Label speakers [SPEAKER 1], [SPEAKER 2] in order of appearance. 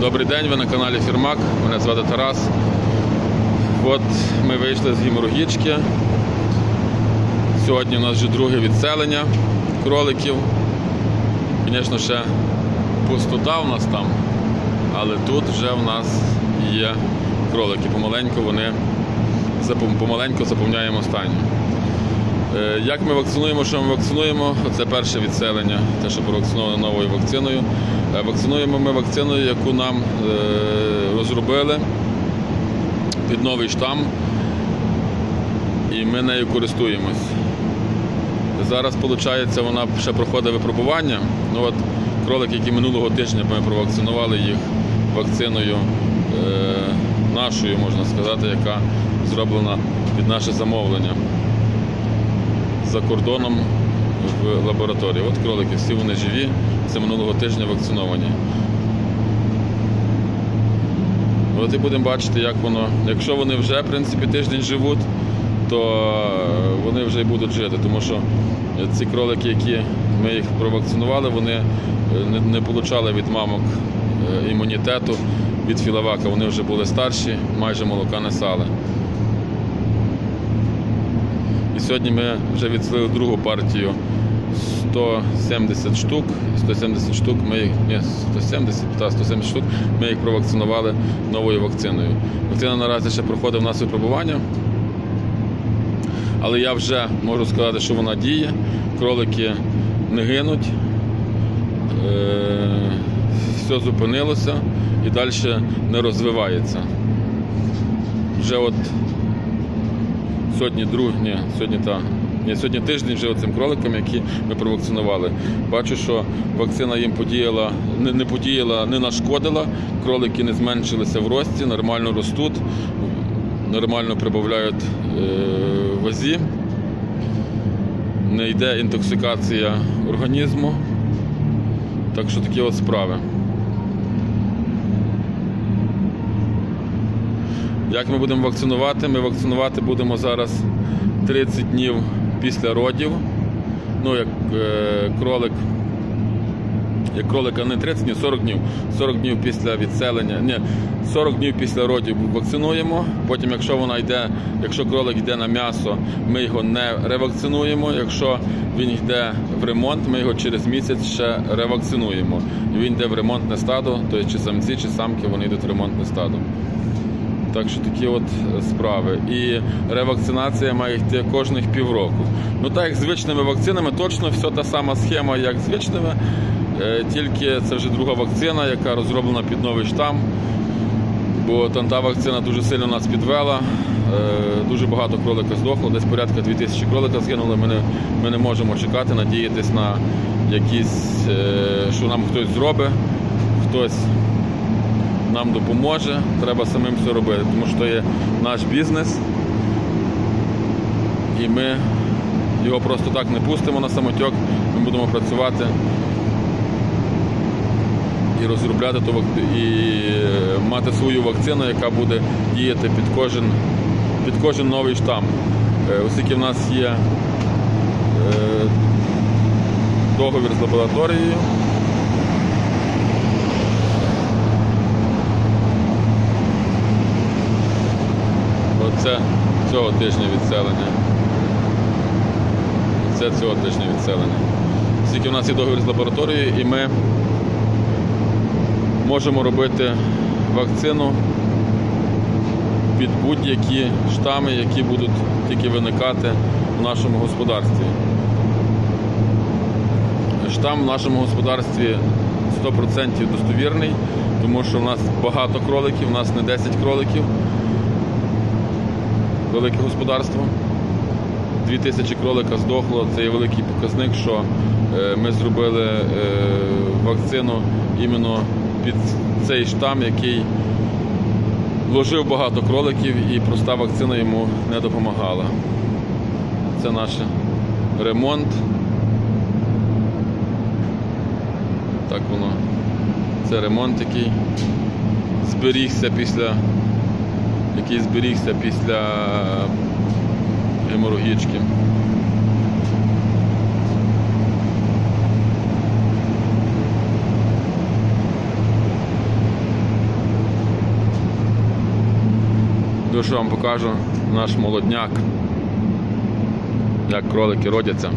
[SPEAKER 1] Добрий день, ви на каналі Фірмак. Мене звати Тарас. От ми вийшли з гіморогічки. Сьогодні у нас вже друге відселення кроликів. Звісно, ще пустота у нас там, але тут вже в нас є кролики. Помаленьку вони помаленьку заповняємо стайню. Е, Як ми вакцинуємо, що ми вакцинуємо? Це перше відселення, те, що провакциновано новою вакциною. Е, Вакцинуємо ми вакциною, яку нам е, розробили під новий штам, і ми нею користуємось. Зараз, виходить, вона ще проходить випробування. Ну от кролики, які минулого тижня ми провакцинували їх вакциною нашою, можна сказати, яка зроблена під наше замовлення за кордоном в лабораторії. От кролики, всі вони живі, це минулого тижня вакциновані. От і будемо бачити, як воно. Якщо вони вже в принципі тиждень живуть, то е, вони вже й будуть жити, тому що ці кролики, які ми їх провакцинували, вони е, не, не отримали від мамок е, імунітету від філавака. Вони вже були старші, майже молока не сали. І сьогодні ми вже відселили другу партію 170 штук. 170 штук ми їх, ні, 170, та 170 штук ми їх провакцинували новою вакциною. Вакцина наразі ще проходить в нас випробування. Але я вже можу сказати, що вона діє. Кролики не гинуть, е, все зупинилося і далі не розвивається. Вже от сьогодні друг, ні, сьогодні та. Ні, сьогодні тиждень вже цим кроликам, які ми провакцинували. Бачу, що вакцина їм подіяла, не, не подіяла, не нашкодила. Кролики не зменшилися в рості, нормально ростуть, нормально прибавляють е, вазі. Не йде інтоксикація організму. Так що такі от справи. Як ми будемо вакцинувати? Ми вакцинувати будемо зараз 30 днів після родів. Ну, як е, кролик, як кролика не 30 днів, 40 днів. 40 днів після відселення. Ні, 40 днів після родів вакцинуємо. Потім, якщо вона йде, якщо кролик йде на м'ясо, ми його не ревакцинуємо. Якщо він йде в ремонт, ми його через місяць ще ревакцинуємо. І він йде в ремонтне стадо, тобто чи самці, чи самки вони йдуть в ремонтне стадо. Так що такі от справи. І ревакцинація має йти кожних півроку. Ну так як з звичними вакцинами, точно все та сама схема, як з звичними. Е, Тільки це вже друга вакцина, яка розроблена під новий штам. Бо там та вакцина дуже сильно нас підвела. Е, Дуже багато кролика здохло, десь порядка 2000 кролика згинули. Ми не, ми не можемо чекати, надіятись на якісь, е, що нам хтось зробить, хтось нам допоможе, треба самим все робити, тому що є наш бізнес, і ми його просто так не пустимо на самотьок, ми будемо працювати і розробляти ту і мати свою вакцину, яка буде діяти під кожен, під кожен новий штам. Е, Оскільки в нас є е, договір з лабораторією. Оце цього тижня відселення. Це цього тижня відселення. Оскільки в нас є договір з лабораторією, і ми можемо робити вакцину під будь-які штами, які будуть тільки виникати в нашому господарстві. Штам в нашому господарстві 100% достовірний, тому що в нас багато кроликів, у нас не 10 кроликів велике господарство. Дві тисячі кролика здохло, це є великий показник, що е, ми зробили е, вакцину іменно під цей штам, який вложив багато кроликів і проста вакцина йому не допомагала. Це наш ремонт. Так воно. Це ремонт, який зберігся після який зберігся після ем, геморогічки. Ну, що вам покажу наш молодняк, як кролики родяться.